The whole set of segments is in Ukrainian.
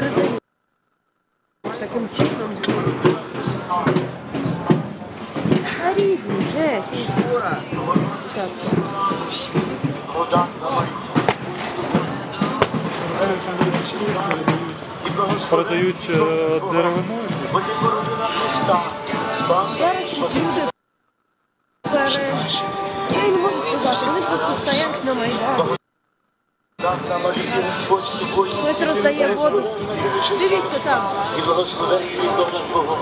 передають. Таким чином А рідні, жесть. Продають е, е, деревину. Зараз щось люди пере... Я не можу сказати, вони просто стоять на майдані. Хтось роздає воду. Дивіться там. І благословенний від Богу.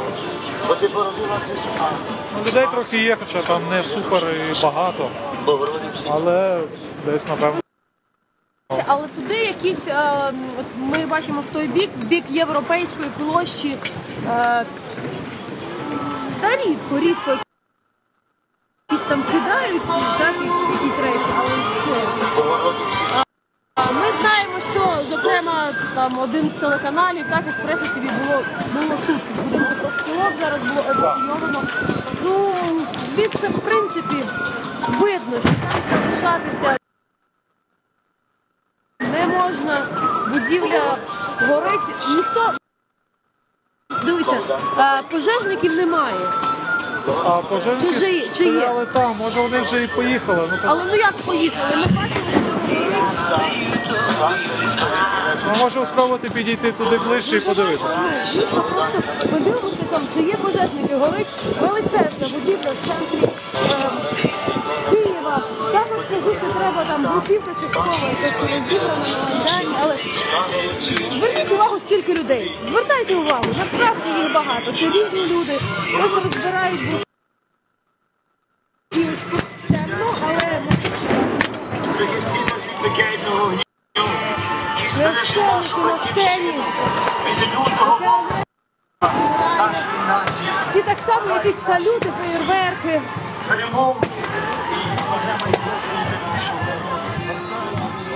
Бо ти породила Христа. Ну, Людей трохи є, хоча там не супер і багато, але десь напевно. Але туди якісь, е, от ми бачимо в той бік, в бік європейської площі, е, та рідко, рідко якісь там кидають, так, якісь там один з телеканалів, так, експресо ТВ було, було тут, будинку профспілок, зараз було евакуйовано. Ну, звідси, в принципі, видно, що там залишатися не можна, будівля горить, ніхто, дивіться, а, пожежників немає. А пожежники Чи же- чи є? стояли там, може вони вже і поїхали. Ну, Але ну як поїхали? Ми ну може спробувати підійти туди ближче і подивитися. Просто подивимося там, чи є пожежники, горить величезна будівля в центрі е, Києва. Я вам скажу, що треба там групівка часткова, якась розібрана на Майдані, але зверніть увагу, скільки людей. Звертайте увагу, насправді їх багато. Це різні люди, вони розбирають. Темно, але священники на сцені. І так само якісь салюти. Перемогу.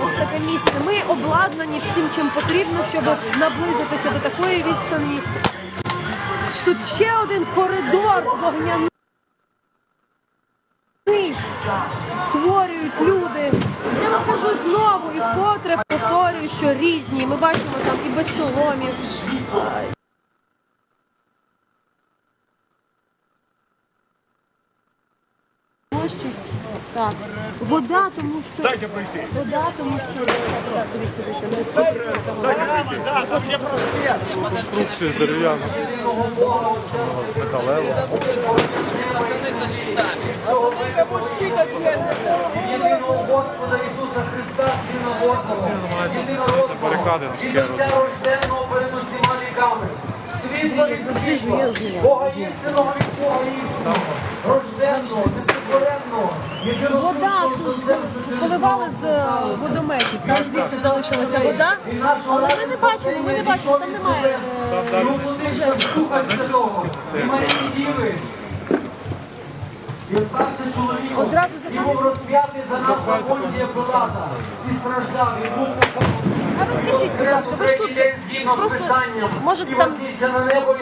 Ось таке місце. Ми обладнані всім, чим потрібно, щоб наблизитися до такої відстані. Тут ще один коридор вогняний. Створюють люди. Я кажу знову і повторюю, що різні. Ми бачимо там і без соломів. Площі. Так. Вода, тому що... Дайте пройти. Вода, тому що... Так, так, дивіться, ми Конструкція дерев'яна. Металева. Єдиного Господа Ісуса Христа, Сина Єдиного рожденого перед усіма віками. Світло від світла, Бога істинного від Бога істинного, рожденного, єдиного Вода, тут поливали з е, водометів, там звідси залишилася вода, але ми не бачимо, ми не бачимо, там немає. е, Одразу розп'ятий за нас на Понтія Пилата, і страждав, і був А розкажіть, будь ласка, ви ж тут просто, може там,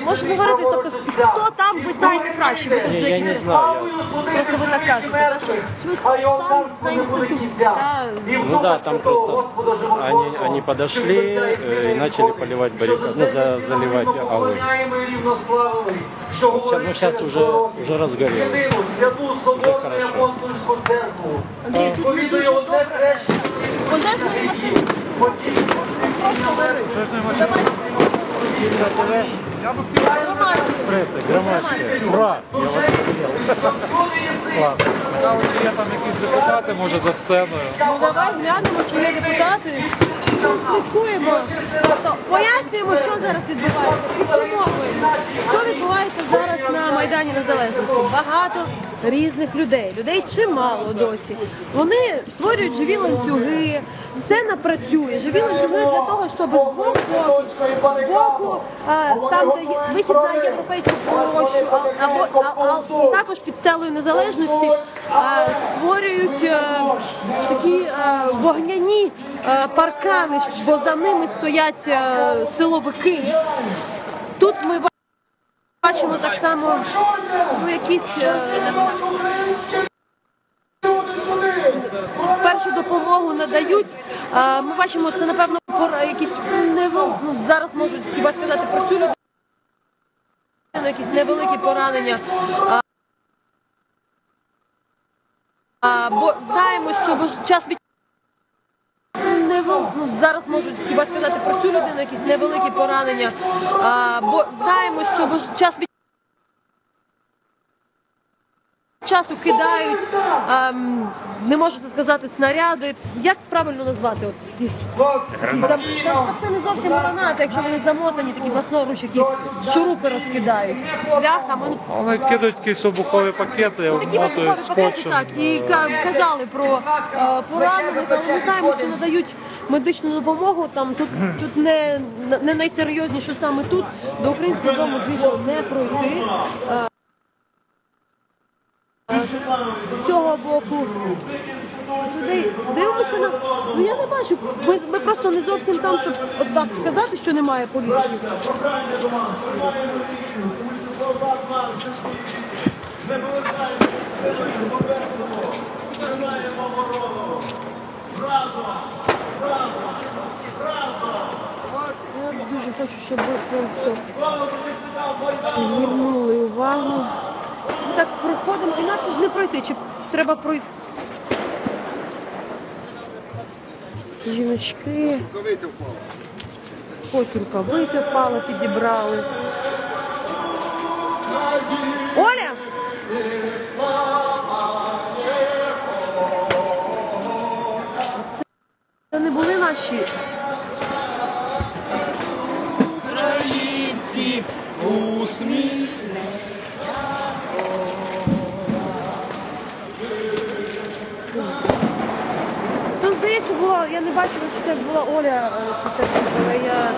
може говорити, тобто, хто там, ви знаєте краще, ви тут Ні, я не жителі. знаю. Просто ви так кажете, так, що тут А його сам царство не буде інститут, кінця. та, І в Ну Духа да, там Святого просто Господа Животворного, они, они що подошли за цей э, и начали поливать баррикады, ну, за, заливать Єдину аллы. поклоняємо і рівнославили, що Ща- говорить ну, щас через уже- пророків. уже розгоріло. Єдину, святу, соборну і хорошо. апостольську церкву. Андрій, тут не Сповідує дуже одне добре. хрещення. Пожежної машини Я би хотів Громадське. Ура! Я вас. Клас. Цікаво, чи є там якісь депутати, може, за сценою. Ну давай глянемо, чи є депутати. Слідкуємо. Пояснюємо, що зараз відбувається. Підсумовуємо. Що відбувається зараз на Майдані Незалежності? Багато різних людей. Людей чимало досі. Вони створюють живі ланцюги. Це напрацює. Живі ланцюги для того, щоб з боків, з боку, а, там, де вихід на європейську площу, а- або а- а також під целою незалежності а, створюють е, такі е, вогняні е, паркани, бо за ними стоять е, силовики. Бачимо так само ну, якісь е, першу допомогу надають. Ми бачимо, це напевно якісь невел... ну, зараз можуть хіба сказати про цю людину, якісь невеликі поранення. А, бо знаємо, що час від не ну, зараз можуть хіба сказати про цю людину якісь невеликі поранення. А, бо знаємо, що час від часу кидають, а, м, не можете сказати снаряди. Як правильно назвати? От, ці- ці зам- Та Це не зовсім гранати, якщо вони замотані, такі власноруч, які шурупи розкидають. Бляхами. ну, Вони кидають якісь обухові пакети, Такі обмотують вибухові пакети, скотчем. так, і ка- казали про е, поранених, але ми знаємо, що надають медичну допомогу. Там тут, тут не, не найсерйозніше саме тут. До українського дому звісно не пройти. Е, З цього боку людей дивимося на ну я не бачу. Ми, ми просто не зовсім там, щоб от так сказати, що немає поліції. Я дуже хочу, щоб ви просто звернули увагу. Так проходимо, інакше ж не пройти. Чи треба пройти? Жіночки. Ось рукавиця впала, підібрали. Оля! Це не були наші бачила, чи це була Оля, е, чи але я